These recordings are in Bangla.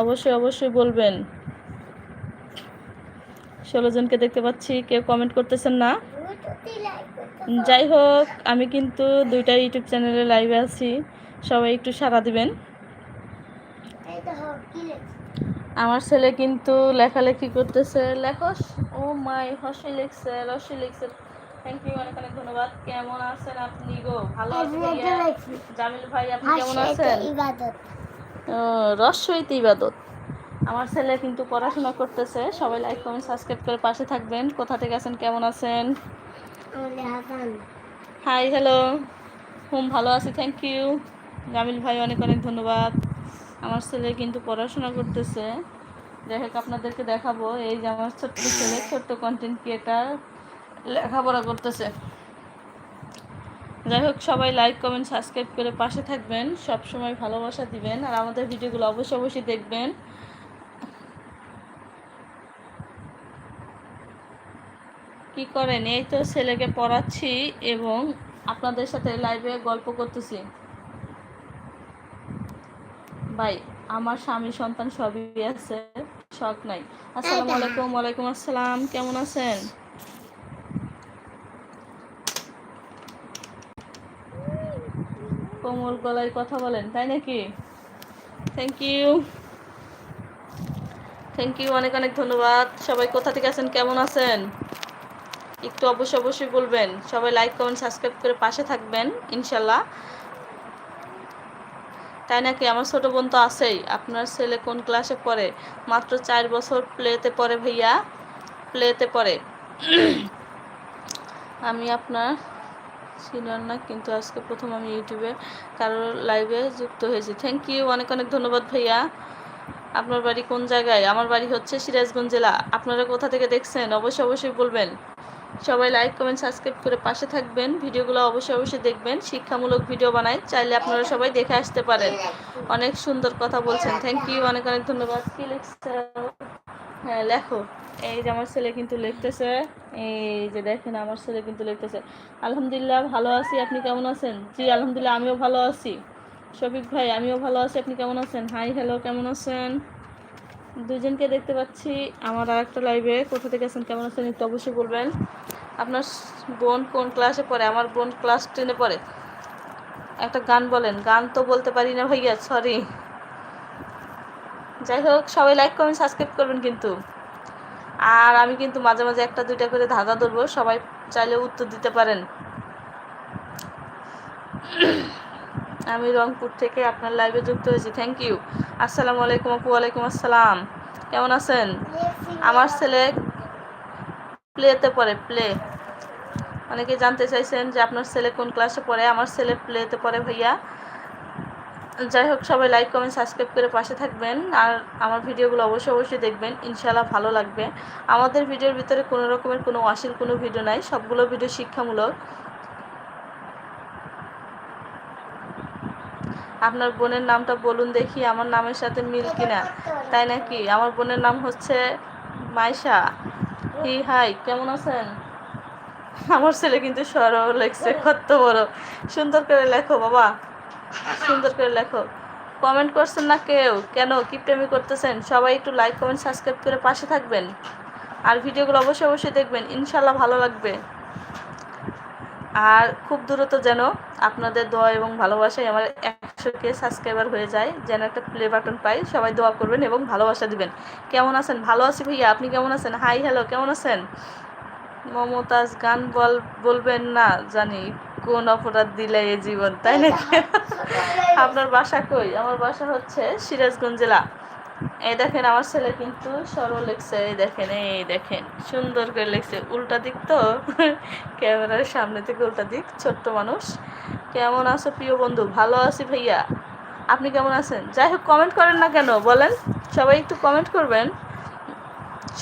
অবশ্যই অবশ্যই বলবেন। ষোলো জনকে দেখতে পাচ্ছি কেউ কমেন্ট করতেছেন না? যাই হোক আমি কিন্তু দুইটা ইউটিউব চ্যানেলে লাইভে আছি। সবাই একটু সাড়া দিবেন। আমার ছেলে কিন্তু লেখালেখি করতেছে। লেখো ও মাই হসি লিখছে রসি লিখছে। থ্যাংক ইউ অনেক অনেক ধন্যবাদ। কেমন আছেন আপনি গো? ভালো আছেন? ভাইয়া? জামিল ভাই আপনি কেমন আছেন? রস্যইত ইবাদত। আমার ছেলে কিন্তু পড়াশোনা করতেছে। সবাই লাইক কমেন্ট সাবস্ক্রাইব করে পাশে থাকবেন। কোথা থেকে আছেন? কেমন আছেন? হাই হ্যালো হুম ভালো আছি থ্যাংক ইউ জামিল ভাই অনেক অনেক ধন্যবাদ। আমার ছেলে কিন্তু পড়াশোনা করতেছে। যাই হোক আপনাদেরকে দেখাবো। এই যে আমার ছোট্ট ছেলে ছোট্ট কন্টেন্ট ক্রিয়েটার লেখাপড়া করতেছে। যাই হোক সবাই লাইক কমেন্ট সাবস্ক্রাইব করে পাশে থাকবেন। সব সময় ভালোবাসা দিবেন। আর আমাদের ভিডিওগুলো অবশ্যই অবশ্যই দেখবেন। কি করেন? এই তো ছেলেকে পড়াচ্ছি এবং আপনাদের সাথে লাইভে গল্প করতেছি। ভাই আমার স্বামী সন্তান সবই আছে শখ নাই। আসসালামু আলাইকুম ওয়ালাইকুম আসসালাম। কেমন আছেন? কোমল গলায় কথা বলেন, তাই নাকি? থ্যাংক ইউ থ্যাংক ইউ অনেক অনেক ধন্যবাদ। সবাই কোথা থেকে আছেন, কেমন আছেন? একটু অবশ্যই অবশ্যই বলবেন। সবাই লাইক কমেন্ট সাবস্ক্রাইব করে পাশে থাকবেন, ইনশাল্লাহ। তাই নাকি? আমার ছোট বোন তো আছেই। আপনার ছেলে কোন ক্লাসে পড়ে? মাত্র চার বছর প্লেতে পড়ে ভাইয়া। প্লেতে পড়ে। আমি আপনার ছিলেন না, কিন্তু আজকে প্রথম আমি ইউটিউবে কারোর লাইভে যুক্ত হয়েছি। থ্যাংক ইউ অনেক অনেক ধন্যবাদ ভাইয়া। আপনার বাড়ি কোন জায়গায়? আমার বাড়ি হচ্ছে সিরাজগঞ্জ জেলা। আপনারা কোথা থেকে দেখছেন? অবশ্যই অবশ্যই বলবেন। সবাই লাইক কমেন্ট সাবস্ক্রাইব করে পাশে থাকবেন। ভিডিওগুলো অবশ্যই অবশ্যই দেখবেন। শিক্ষামূলক ভিডিও বানাই চাইলে আপনারা সবাই দেখে আসতে পারেন। অনেক সুন্দর কথা বলছেন। থ্যাংক ইউ অনেক অনেক ধন্যবাদ। কি লিখছে হ্যাঁ লেখো। এই যে আমার ছেলে কিন্তু লিখতেছে, এই যে দেখেন আমার ছেলে কিন্তু লিখতেছে। আলহামদুলিল্লাহ ভালো আছি, আপনি কেমন আছেন? জি, আলহামদুলিল্লাহ, আমিও ভালো আছি। শফিক ভাই, আমিও ভালো আছি, আপনি কেমন আছেন? হাই, হ্যালো, কেমন আছেন? দুজনকে দেখতে পাচ্ছি, আমার আর একটা লাইভে। কোথা থেকে আছেন, কেমন আছেন, একটু অবশ্যই বলবেন। আপনার বোন কোন ক্লাসে পড়ে? আমার বোন ক্লাস টেনে পড়ে। একটা গান বলেন, গান তো বলতে পারি না ভাইয়া সরি যাই হোক, সবাই লাইক কমেন্ট সাবস্ক্রাইব করবেন কিন্তু। আর আমি কিন্তু মাঝে মাঝে একটা, দুইটা করে ধাঁধা ধরবো, সবাই চাইলে উত্তর দিতে পারেন। আমি রংপুর থেকে আপনার লাইভে যুক্ত হয়েছি। থ্যাংক ইউ আসসালামু আলাইকুম আপু, ওয়ালাইকুম আসসালাম। কেমন আছেন? আমার ছেলে প্লেতে পড়ে প্লে অনেকে জানতে চাইছেন যে আপনার ছেলে কোন ক্লাসে পড়ে? আমার ছেলে প্লেতে পড়ে ভাইয়া। যাই হোক সবাই লাইক কমেন্ট সাবস্ক্রাইব করে পাশে থাকবেন। আর আমার ভিডিওগুলো অবশ্যই অবশ্যই দেখবেন। ইনশাল্লাহ ভালো লাগবে। আমাদের ভিডিওর ভিতরে কোনো রকমের কোনো অশ্লীল কোনো ভিডিও নাই। সবগুলো ভিডিও শিক্ষামূলক। আপনার বোনের নামটা বলুন দেখি। আমার নামের সাথে মিল কিনা? তাই নাকি? আমার বোনের নাম হচ্ছে মাইশা। হি হাই কেমন আছেন? আমার ছেলে কিন্তু সরল লেখছে কত বড়। সুন্দর করে লেখো বাবা। সুন্দর করে লেখো। কমেন্ট করছেন না কেউ? কেন? কি প্রেমী করতেছেন? সবাই একটু লাইক কমেন্ট সাবস্ক্রাইব করে পাশে থাকবেন। আর ভিডিওগুলো অবশ্যই অবশ্যই দেখবেন। ইনশাল্লাহ ভালো লাগবে। আর খুব দ্রুত যেন আপনাদের দোয়া এবং ভালোবাসায় আমার একশো কে সাবস্ক্রাইবার হয়ে যায়, যেন একটা প্লে বাটন পাই। সবাই দোয়া করবেন এবং ভালোবাসা দিবেন। কেমন আছেন? ভালো আছি ভাইয়া। আপনি কেমন আছেন? হাই হ্যালো কেমন আছেন? মমতাজ গান বল, বলবেন না জানি, কোন অপরাধ দিলে এ জীবন, তাই নাকি আপনার বাসা কই? আমার বাসা হচ্ছে সিরাজগঞ্জ জেলা। এই দেখেন আমার ছেলে কিন্তু সরল লিখছে এই দেখেন এই দেখেন, সুন্দর করে লিখছে উল্টা দিক তো, ক্যামেরার সামনে থেকে উল্টা দিক, ছোট্ট মানুষ। কেমন আছো প্রিয় বন্ধু? ভালো আছি ভাইয়া। আপনি কেমন আছেন? যাই হোক কমেন্ট করেন না কেন, বলেন। সবাই একটু কমেন্ট করবেন।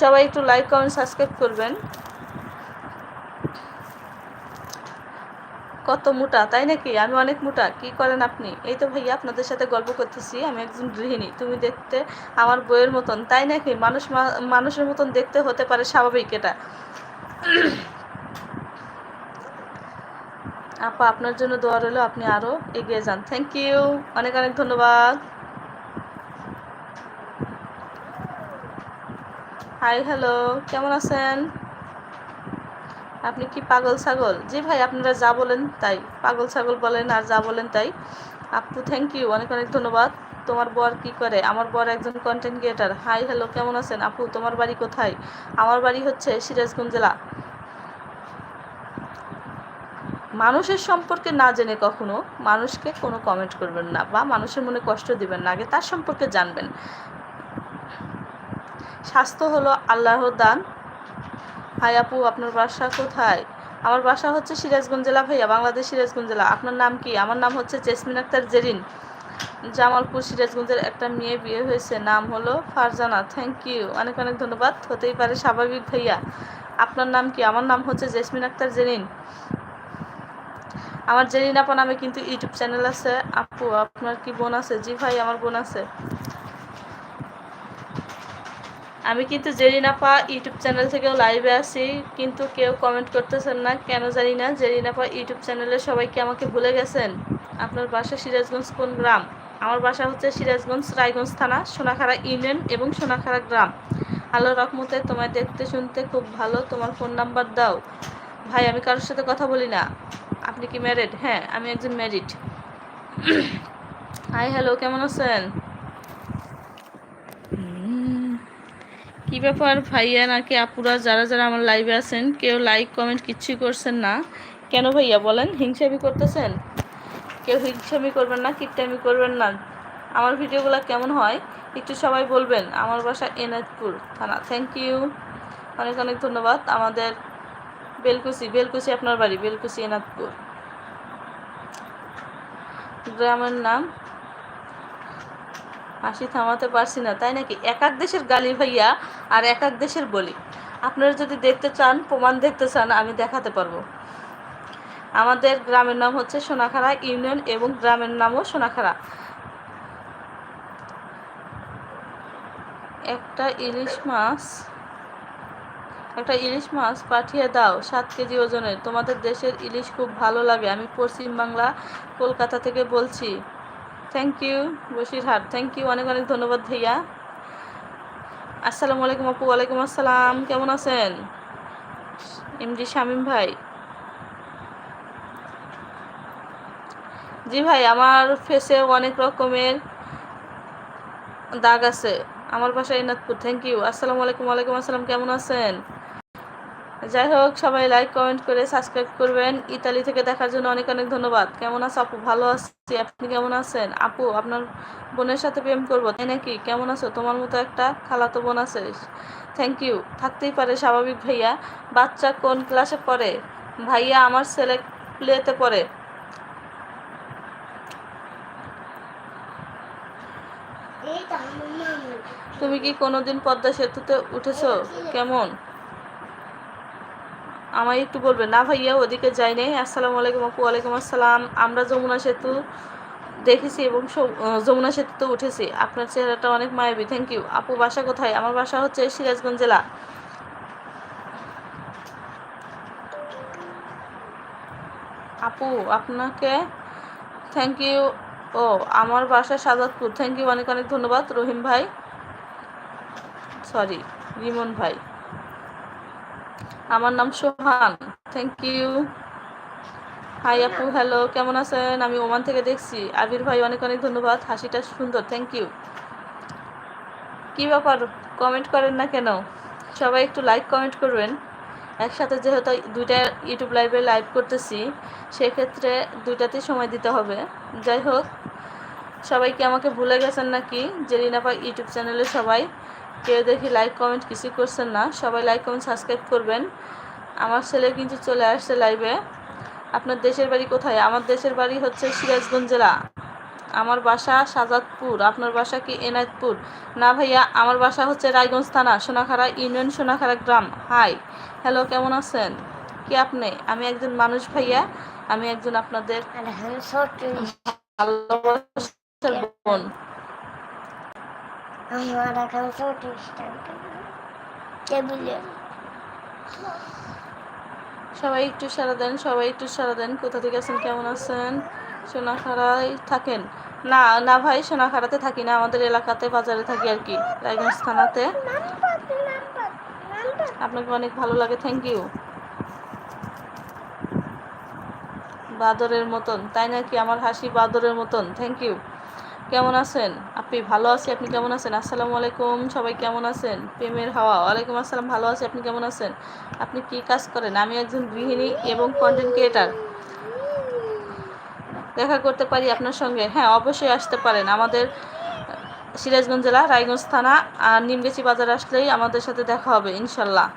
সবাই একটু লাইক কমেন্ট সাবস্ক্রাইব করবেন। কত মোটা, তাই নাকি? আমি অনেক মোটা, কি করেন আপনি? এই তো ভাইয়া, আপনাদের সাথে গল্প করতেছি, আমি একজন গৃহিণী, তুমি দেখতে আমার বইয়ের মতন, তাই নাকি? মানুষ মানুষের মতন দেখতে হতে পারে স্বাভাবিক এটা। আপা, আপনার জন্য দোয়া রইল, আপনি আরও এগিয়ে যান। থ্যাংক ইউ অনেক অনেক ধন্যবাদ। হাই হ্যালো কেমন আছেন? আপনি কি পাগল ছাগল? জি ভাই, আপনারা যা বলেন তাই। পাগল ছাগল বলেন আর যা বলেন তাই। আপু থ্যাংক ইউ অনেক অনেক ধন্যবাদ। তোমার বর কি করে? আমার বর একজন কন্টেন্ট ক্রিয়েটার হাই হ্যালো কেমন আছেন? আপু, তোমার বাড়ি কোথায়? আমার বাড়ি হচ্ছে সিরাজগঞ্জ জেলা। মানুষের সম্পর্কে না জেনে কখনো মানুষকে কোনো কমেন্ট করবেন না বা মানুষের মনে কষ্ট দিবেন না। আগে তার সম্পর্কে জানবেন। স্বাস্থ্য হলো আল্লাহর দান। হাই আপু, আপনার বাসা কোথায়? আমার বাসা হচ্ছে সিরাজগঞ্জ জেলা ভাইয়া, বাংলাদেশ সিরাজগঞ্জ জেলা। আপনার নাম কি? আমার নাম হচ্ছে জেসমিন আক্তার জেরিন। জামালপুর সিরাজগঞ্জের একটা মেয়ে বিয়ে হয়েছে, নাম হলো ফারজানা। থ্যাংক ইউ অনেক অনেক ধন্যবাদ। হতেই পারে স্বাভাবিক ভাইয়া। আপনার নাম কি? আমার নাম হচ্ছে জেসমিন আক্তার জেরিন। আমার জেরিন আপা নামে কিন্তু ইউটিউব চ্যানেল আছে। আপু, আপনার কি বোন আছে? জি ভাই, আমার বোন আছে। আমি কিন্তু জেরিন আপা ইউটিউব চ্যানেল থেকেও লাইভে আছি, কিন্তু কেউ কমেন্ট করতেছেন না, কেন জানি না জেরিন আপা ইউটিউব চ্যানেলে সবাইকে আমাকে ভুলে গেছেন। আপনার বাসা সিরাজগঞ্জ কোন গ্রাম? আমার বাসা হচ্ছে সিরাজগঞ্জ রায়গঞ্জ থানা, সোনাখাড়া ইউনিয়ন এবং সোনাখাড়া গ্রাম। আল্লাহ রকমতে তোমায় দেখতে শুনতে খুব ভালো, তোমার ফোন নাম্বার দাও। ভাই, আমি কারোর সাথে কথা বলি না। আপনি কি ম্যারিড হ্যাঁ আমি একজন ম্যারিড হাই হ্যালো কেমন আছেন? কি ব্যাপার ভাইয়া? নাকি আপুরা যারা যারা আমার লাইভে আছেন, কেউ লাইক কমেন্ট কিচ্ছুই করছেন না? কেন ভাইয়া বলেন? হিংসামি করতেছেন? কেউ হিংসামি করবেন না কিটটামি করবেন না। আমার ভিডিওগুলো কেমন হয়? একটু সবাই বলবেন। আমার বাসা এনাদপুর থানা। থ্যাংক ইউ অনেক অনেক ধন্যবাদ। আমাদের বেলকুচি বেলকুচি আপনার বাড়ি, বেলকুচি এনাদপুর গ্রামের নাম হাসি থামাতে পারছি না, তাই নাকি? এক এক দেশের গালি ভাইয়া আর এক এক দেশের বলি। আপনারা যদি দেখতে চান, প্রমাণ দেখতে চান, আমি দেখাতে পারব। আমাদের গ্রামের নাম হচ্ছে সোনাখাড়া ইউনিয়ন এবং গ্রামের নামও সোনাখাড়া। একটা ইলিশ মাছ, একটা ইলিশ মাছ পাঠিয়ে দাও, সাত কেজি ওজনের। তোমাদের দেশের ইলিশ খুব ভালো লাগে। আমি পশ্চিমবাংলা কলকাতা থেকে বলছি। Thank you Basirhat thank you অনেক অনেক ধন্যবাদ ভাইয়া। আসসালামু আলাইকুম আপু, ওয়ালাইকুম আসসালাম। কেমন আছেন? এমডি শামীম ভাই। জি ভাই, আমার ফেসে অনেক রকমের দাগ আছে। আমার বাসা ইনাদপুর থ্যাংক ইউ আসসালামু আলাইকুম, ওয়ালাইকুম আসসালাম। কেমন আছেন? যাই হোক সবাই লাইক কমেন্ট করে সাবস্ক্রাইব করবেন। ইতালি থেকে দেখার জন্য অনেক অনেক ধন্যবাদ। কেমন আছো আপু? ভালো আছি। আপনি কেমন আছেন? আপু আপনার বোনের সাথে প্রেম করব তাই নাকি? কেমন আছো? তোমার মতো একটা খালাতো বোন আছে। থ্যাংক ইউ থাকতেই পারে স্বাভাবিক ভাইয়া। বাচ্চা কোন ক্লাসে পড়ে? ভাইয়া আমার ছেলে প্লেতে পড়ে। তুমি কি কোনোদিন পদ্মা সেতুতে উঠেছো। কেমন? আমায় একটু বলবেন। না ভাইয়া, ওদিকে যাই নাই। আসসালামু আলাইকুম আপু, ওয়ালাইকুম আসসালাম। আমরা যমুনা সেতু দেখেছি এবং যমুনা সেতুতে উঠেছি। আপনার চেহারাটা অনেক মায়াবী। থ্যাংক ইউ আপু, বাসা কোথায়? আমার বাসা হচ্ছে সিরাজগঞ্জ জেলা। আপু, আপনাকে থ্যাংক ইউ ও, আমার বাসা সাজাদপুর থ্যাংক ইউ অনেক অনেক ধন্যবাদ। রহিম ভাই সরি রিমন ভাই। আমার নাম সোহান। থ্যাংক ইউ হাই আপু হ্যালো কেমন আছেন? আমি ওমান থেকে দেখছি। আবির ভাই, অনেক অনেক ধন্যবাদ। হাসিটা সুন্দর থ্যাংক ইউ কী ব্যাপার? কমেন্ট করেন না কেন? সবাই একটু লাইক কমেন্ট করবেন। একসাথে যেহেতু দুইটা ইউটিউব লাইভে লাইভ করতেছি, সেক্ষেত্রে দুইটাতেই সময় দিতে হবে। যাই হোক, সবাই কি আমাকে ভুলে গেছেন নাকি? জেরিনাপা ইউটিউব চ্যানেলে সবাই। কেউ দেখি লাইক কমেন্ট কিছু করছেন না। সবাই লাইক কমেন্ট সাবস্ক্রাইব করবেন। আমার ছেলে কিন্তু চলে আসছে লাইভে আপনার দেশের বাড়ি কোথায়? আমার দেশের বাড়ি হচ্ছে সিরাজগঞ্জ জেলা। আমার বাসা সাজাদপুর। আপনার বাসা কি এনায়তপুর? না ভাইয়া আমার বাসা হচ্ছে রায়গঞ্জ থানা সোনাখাড়া ইউনিয়ন সোনাখাড়া গ্রাম। হাই হ্যালো কেমন আছেন? কি আপনি? আমি একজন মানুষ ভাইয়া। আমি একজন আপনাদের বোন। আমার এখন ছোট টেবিলে সবাই একটু সারা দেন, সবাই একটু সারা দেন। কোথা থেকে আছেন, কেমন আছেন? সোনাখাড়ায় থাকেন। না না ভাই, সোনাখাড়াতে থাকি না, আমাদের এলাকাতে, বাজারে থাকি আর কি। রায়গঞ্জ থানাতে। আপনাকে অনেক ভালো লাগে থ্যাংক ইউ বাদরের মতন, তাই নাকি? আমার হাসি বাদরের মতন থ্যাংক ইউ কেমন আছেন? আপনি ভালো আছি, আপনি কেমন আছেন? আসসালামু আলাইকুম, সবাই কেমন আছেন? প্রেমের হাওয়া। ওয়ালাইকুম আসসালাম, ভালো আছি, আপনি কেমন আছেন? আপনি কি কাজ করেন? আমি একজন গৃহিণী এবং কন্টেন্ট ক্রিয়েটার দেখা করতে পারি আপনার সঙ্গে? হ্যাঁ অবশ্যই আসতে পারেন। আমাদের, সিরাজগঞ্জ জেলা, রায়গঞ্জ থানা, আর নিমগেছি বাজার আসলেই আমাদের সাথে দেখা হবে, ইনশাল্লাহ।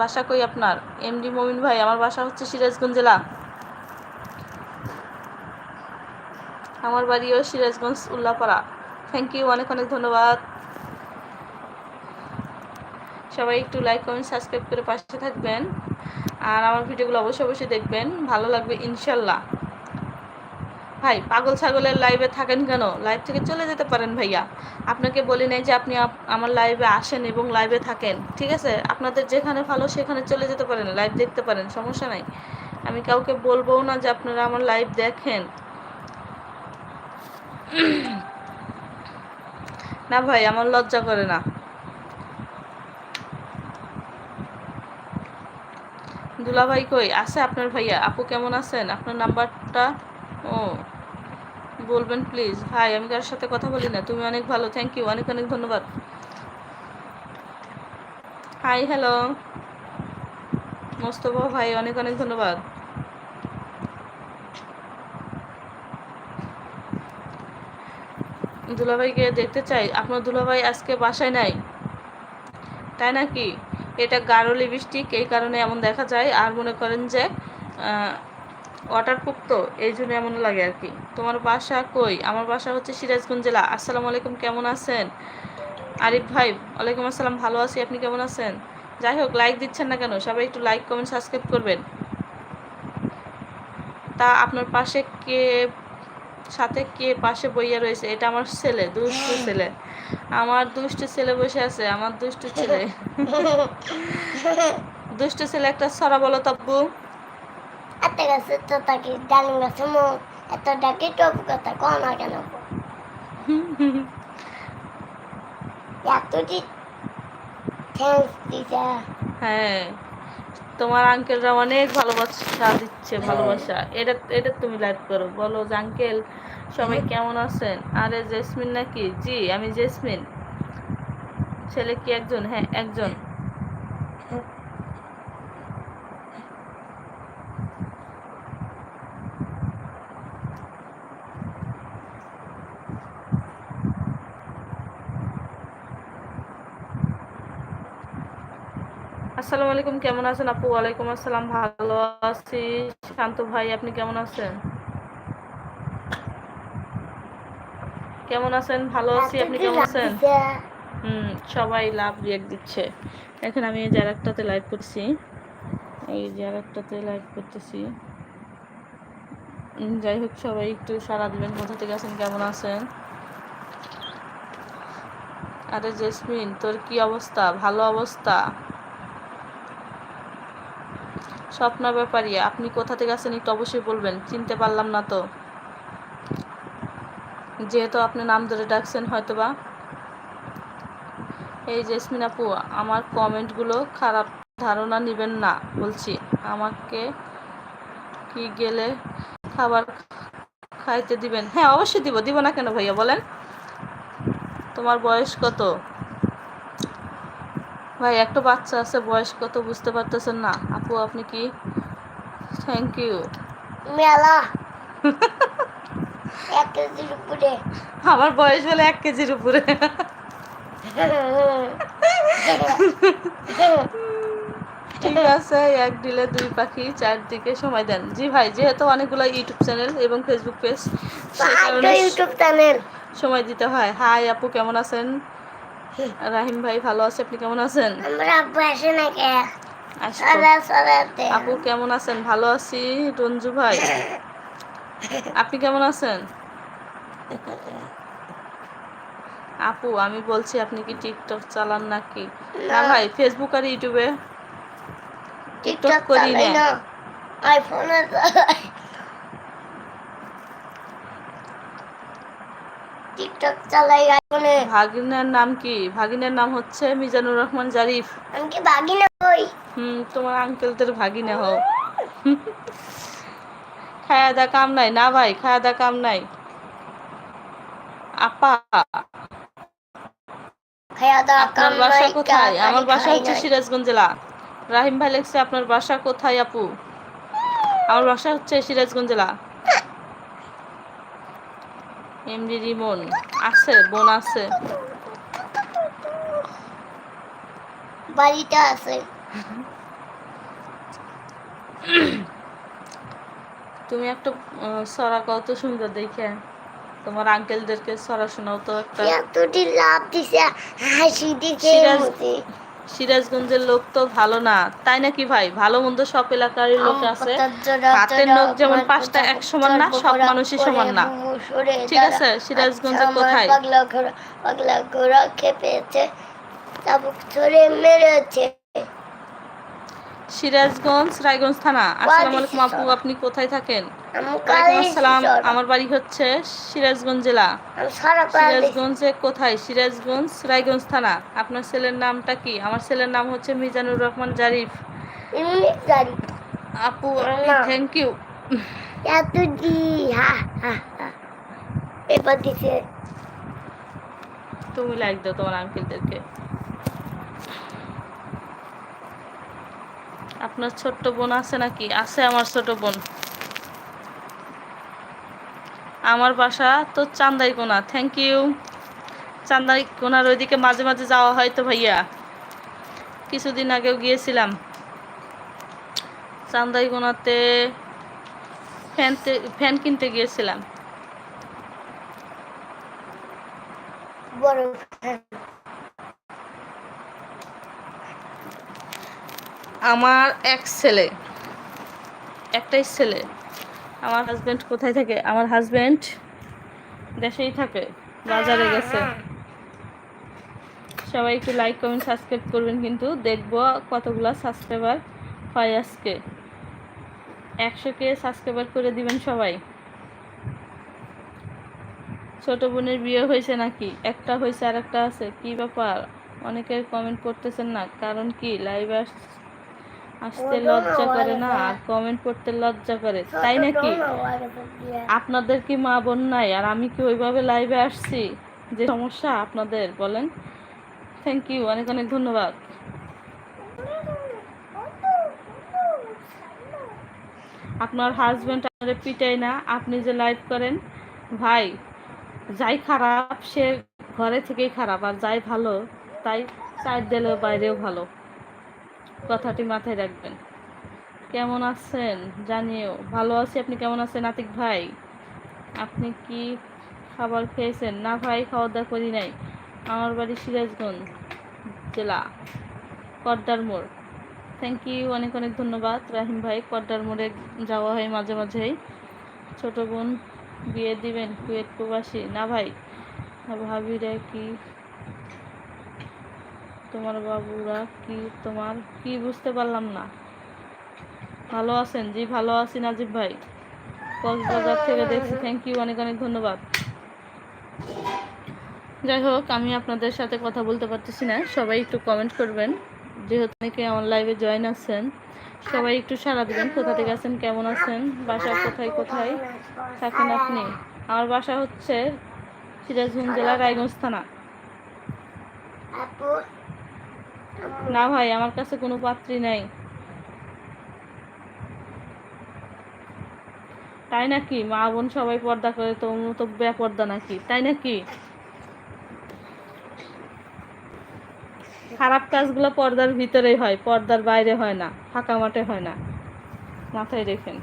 বাসা কই আপনার? এমডি মমিন ভাই, আমার বাসা হচ্ছে সিরাজগঞ্জ জেলা। আমার বাড়িও সিরাজগঞ্জ উল্লাপাড়া। থ্যাংক ইউ অনেক অনেক ধন্যবাদ। সবাই একটু লাইক কমেন্ট সাবস্ক্রাইব করে পাশে থাকবেন। আর আমার ভিডিওগুলো অবশ্যই অবশ্যই দেখবেন। ভালো লাগবে ইনশাল্লাহ। ভাই, পাগল ছাগলের লাইভে থাকেন কেন? লাইভ থেকে চলে যেতে পারেন ভাইয়া। আপনাকে বলি নাই যে আপনি আমার লাইভে আসেন এবং লাইভে থাকেন। ঠিক আছে? আপনাদের যেখানে ভালো সেখানে চলে যেতে পারেন। লাইভ দেখতে পারেন। সমস্যা নাই। আমি কাউকে বলব না যে আপনারা আমার লাইভ দেখেন। না ভাই, আমার লজ্জা করে না। দুলাভাই কই? আছে আপনার ভাইয়া? আপু কেমন আছেন? আপনার নাম্বারটা? ও, বলবেন প্লিজ হাই আমি কার সাথে কথা বলি না। তুমি অনেক ভালো থ্যাংক ইউ অনেক অনেক ধন্যবাদ। হাই হ্যালো মোস্তফা ভাই, অনেক অনেক ধন্যবাদ। দুলাভাইকে দেখতে চাই। আপনার দুলাভাই আজকে বাসায় নাই, তাই নাকি? এটা গাঢ় লিপস্টিক, এই কারণে এমন দেখা যায়। আর মনে করেন যে ওয়াটারপ্রুফ তো, এই জন্য এমন লাগে আর কি। তোমার বাসা কই? আমার বাসা হচ্ছে সিরাজগঞ্জ জেলা। আসসালামু আলাইকুম, কেমন আছেন? আরিফ ভাই, ওয়ালাইকুম আসসালাম, ভালো আছি। আপনি কেমন আছেন? যাই হোক লাইক দিচ্ছেন না কেন? সবাই একটু লাইক কমেন্ট সাবস্ক্রাইব করবেন। তা আপনার পাশে কে সাথে কে পাশে বইয়া রয়েছে? এটা আমার ছেলে দুষ্টু ছেলে। আমার দুষ্টু ছেলে বসে আছে আমার দুষ্টু ছেলে। দুষ্টু ছেলে একটা সরা বলো তব্বু এত গাছে তো তাকে ডালিম গাছে মো এত ডাকি টপ কথা কো না কেন? এতটি থ্যাংকস দিছা। হ্যাঁ। তোমার আঙ্কেলরা অনেক ভালোবাসা দিচ্ছে ভালোবাসা। এটা এটা তুমি লাইভ করো। বলো যে আঙ্কেল সবাই কেমন আছেন? আরে জেসমিন নাকি? জি আমি জেসমিন। ছেলে কি একজন? হ্যাঁ একজন। আসসালামু আলাইকুম কেমন আছেন আপু? ওয়ালাইকুম আসসালাম ভালো আছি। শান্ত ভাই আপনি কেমন আছেন? কেমন আছেন? ভালো আছি আপনি কেমন আছেন? হুম সবাই লাভ রিয়েক্ট দিচ্ছে। এখন আমি এই জায়গাটাতে লাইভ করছি। এই জায়গাটাতে লাইভ করতেছি। যাই হোক সবাই একটু সারা দিবেন কোথা থেকে আছেন কেমন আছেন? আরে জেসমিন তোর কি অবস্থা? ভালো অবস্থা? স্বপ্না ব্যাপারী আপনি কোথা থেকে আসেন একটু অবশ্যই বলবেন, চিনতে পারলাম না তো। যেহেতু আপনি নাম ধরে ডাকছেন, হয়তোবা। এই জেসমিন আপু, আমার কমেন্টগুলো খারাপ ধারণা নেবেন না, বলছি। আমাকে কি গেলে খাবার খাইতে দিবেন? হ্যাঁ অবশ্যই দিব। দিব না কেন ভাইয়া, বলেন। তোমার বয়স কত? ভাই একটা বাচ্চা আছে বয়স কত বুঝতে পারতেছেন না। আপু আপনি কি? থ্যাংক ইউ মেলা। এক কেজির উপরে। আমার বয়স বলে এক কেজির উপরে। ঠিক আছে এক দিলে দুই পাখি চারদিকে সময় দেন। জি ভাই যেহেতু অনেকগুলো ইউটিউব চ্যানেল এবং ফেসবুক পেজ ইউটিউব চ্যানেল সময় দিতে হয়। হাই আপু কেমন আছেন? রাহিম ভাই ভালো আছে? আপনি কেমন আছেন? আপু কেমন আছেন? ভালো আছি রঞ্জু ভাই। আপনি কেমন আছেন? আপু আমি বলছি আপনি কি টিকটক চালান নাকি? না। ভাই ফেসবুক আর ইউটিউবে। টিকটক করি না। না। আইফোনে চালাই। টিকটক চালাই আইফোনে ভাগিনের নাম কি? ভাগিনের নাম হচ্ছে মিজানুর রহমান জারিফ। আমি কি ভাগি না কই হুম তোমার আঙ্কেলদের ভাগিনে হও। খায়া দা কাম নাই না ভাই খায়া দা কাম নাই আপা আপনার বাসা কোথায়? আমার বাসা হচ্ছে সিরাজগঞ্জ জেলা। রাহিম ভাই লেখছে আপনার বাসা কোথায় আপু? আমার বাসা হচ্ছে সিরাজগঞ্জ জেলা। এমডি রিমন আছে বোন আছে। বাড়িতে আছে। তুমি একটা সরা কত সুন্দর দেখে। তোমার আঙ্কেলদেরকে সরা শোনাও তো একটা। লাভ দিছে হাসি দিছে। সিরাজগঞ্জের লোক তো ভালো না। তাই নাকি ভাই? ভালো মন্দ সব এলাকারই লোক আছে। হাতের নখ যেমন পাঁচটা এক সমান না, সব মানুষই সমান না। ঠিক আছে, সিরাজগঞ্জে আচ্ছা, কোথায়? পাগলা ঘোড়া খেপেছে চাবুক ছড়ে মেরেছে। সিরাজগঞ্জ রায়গঞ্জ থানা। আসসালামু আলাইকুম আপু আপনি কোথায় থাকেন? আসসালাম। আমার বাড়ি হচ্ছে সিরাজগঞ্জ জেলা। সিরাজগঞ্জে কোথায়? সিরাজগঞ্জ রায়গঞ্জ থানা। আপনার ছেলের নামটা কি? আমার ছেলের নাম হচ্ছে মিজানুর রহমান জারিফ। আপু থ্যাংক ইউ তুমি লাইক দাও তোমার আঙ্কেলদেরকে আপনার ছোট্ট বোন আছে নাকি? আছে আমার ছোট বোন। আমার বাসা তো চান্দাই কোনা থ্যাংক ইউ চান্দাই কোনার ওইদিকে মাঝে মাঝে যাওয়া হয় তো ভাইয়া। কিছুদিন আগেও গিয়েছিলাম। চান্দাই কোনাতে ফ্যান ফ্যান কিনতে গিয়েছিলাম। আমার এক ছেলে একটাই ছেলে। আমার হাজবেন্ড কোথায় থাকে? আমার হাজবেন্ড দেশেই থাকে বাজারে গেছে। সবাই একটু লাইক কমেন্ট সাবস্ক্রাইব করবেন কিন্তু। দেখব কতগুলা সাবস্ক্রাইবার হয় আজকে। একশো কে সাবস্ক্রাইবার করে দিবেন সবাই। ছোট বোনের বিয়ে হয়েছে নাকি? একটা হয়েছে আর একটা আছে। কি ব্যাপার? অনেকের কমেন্ট করতেছেন না। কারণ কি? লাইভ আসতে লজ্জা করে না? আর কমেন্ট করতে লজ্জা করে, তাই নাকি? আপনাদের কি মা বোন নাই? আর আমি কি ওইভাবে লাইভে আসছি? যে সমস্যা আপনাদের, বলেন। থ্যাংক ইউ অনেক অনেক ধন্যবাদ। আপনার হাজব্যান্ড আপনার পিটাই না, আপনি যে লাইভ করেন, ভাই, যাই খারাপ, সে ঘরে থেকেই খারাপ, আর যাই ভালো, তাই সাইড দিলেও বাইরেও ভালো। কথাটি মাথায় রাখবেন। কেমন আছেন? জানিও। ভালো আছি, আপনি কেমন আছেন আতিক ভাই? আপনি কি খাবার খেয়েছেন? না ভাই খাওয়া দাওয়া করি নাই। আমার বাড়ি সিরাজগঞ্জ জেলা কর্দার মোড়। থ্যাংক ইউ অনেক অনেক ধন্যবাদ রাহিম ভাই। কর্দার মোড়ে যাওয়া হয় মাঝে মাঝেই। ছোট বোন বিয়ে দিবেন, কুয়েত প্রবাসী। না ভাই, ভাবিরা কি তোমার বাবুরা কি তোমার, কি বুঝতে পারলাম না। ভালো আছেন? জি, ভালো আছি নাজিব ভাই। কক্সবাজার থেকে দেখছি। থ্যাংক ইউ অনেক অনেক ধন্যবাদ। যাই হোক, আমি আপনাদের সাথে কথা বলতে পারতেছি না। সবাই একটু কমেন্ট করবেন। যেহেতু অনেকে আমার লাইভে জয়েন আছেন, সবাই একটু সাড়া দিবেন। কোথা থেকে আছেন, কেমন আছেন, বাসা কোথায় কোথায় থাকেন আপনি? আমার বাসা হচ্ছে সিরাজগঞ্জ জেলা রায়গঞ্জ থানা। না ভাই আমার কাছে কোনো পাত্রী নাই। তাই নাকি? মা বোন সবাই পর্দা করে তো তো বেপর্দা নাকি? তাই নাকি? খারাপ কাজগুলো পর্দার ভিতরেই হয় পর্দার বাইরে হয় না ফাঁকা মাঠে হয় না। মাথায় রেখেন।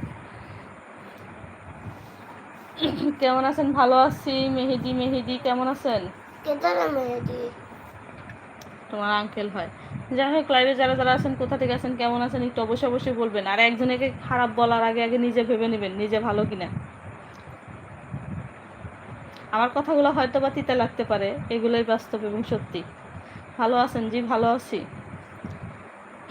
কেমন আছেন? ভালো আছি। মেহেদি মেহেদি কেমন আছেন? তোমার আঙ্কেল হয়। যাই হোক লাইভে যারা যারা আছেন, কোথা থেকে আছেন, কেমন আছেন, একটু অবশ্যই অবশ্যই বলবেন। আর একজনকে খারাপ বলার আগে আগে নিজে ভেবে নেবেন, নিজে ভালো কিনা। আমার কথাগুলো হয়তো বা তিতা লাগতে পারে, এগুলোই বাস্তব এবং সত্যি। ভালো আছেন জি, ভালো আছি।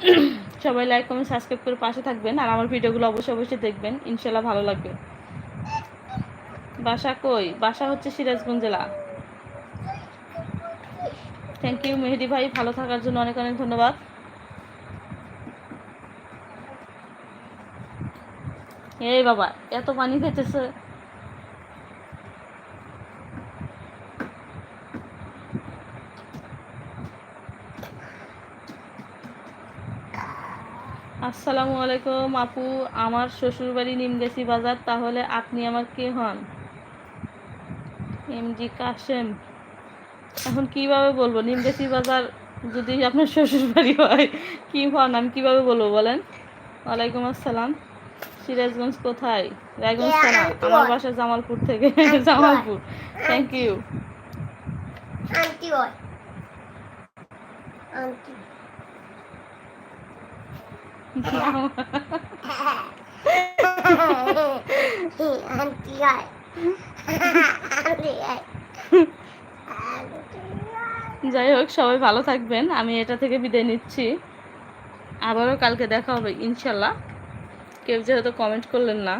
সবাই লাইক কমেন্ট সাবস্ক্রাইব করে পাশে থাকবেন, আর আমার ভিডিওগুলো অবশ্যই অবশ্যই দেখবেন ইনশাল্লাহ ভালো লাগবে। বাসা কই? বাসা হচ্ছে সিরাজগঞ্জ জেলা। থ্যাংক ইউ মেহেদি ভাই। ভালো থাকার জন্য অনেক অনেক ধন্যবাদ। এই বাবা, এত পানি খেতেছে। আসসালামু আলাইকুম আপু, আমার শ্বশুরবাড়ি নিমগেছি বাজার, তাহলে আপনি আমার কে হন? এমজি কাশেম। এখন কীভাবে বলব? নিমগেছি বাজার যদি আপনার শ্বশুরবাড়ি হয় কি হন? আমি কীভাবে বলব বলেন? ওয়ালাইকুম আসসালাম। সিরাজগঞ্জ কোথায়? রায়গঞ্জ থানা? আমার বাসা জামালপুর থেকে। Jamalpur. Thank you aunty aunty. Aunty হয় আন্টি হয় যাই হোক, সবাই ভালো থাকবেন। আমি এটা থেকে বিদায় নিচ্ছি। আবারও কালকে দেখা হবে, ইনশাল্লাহ। কেউ যেহেতু কমেন্ট করলেন না।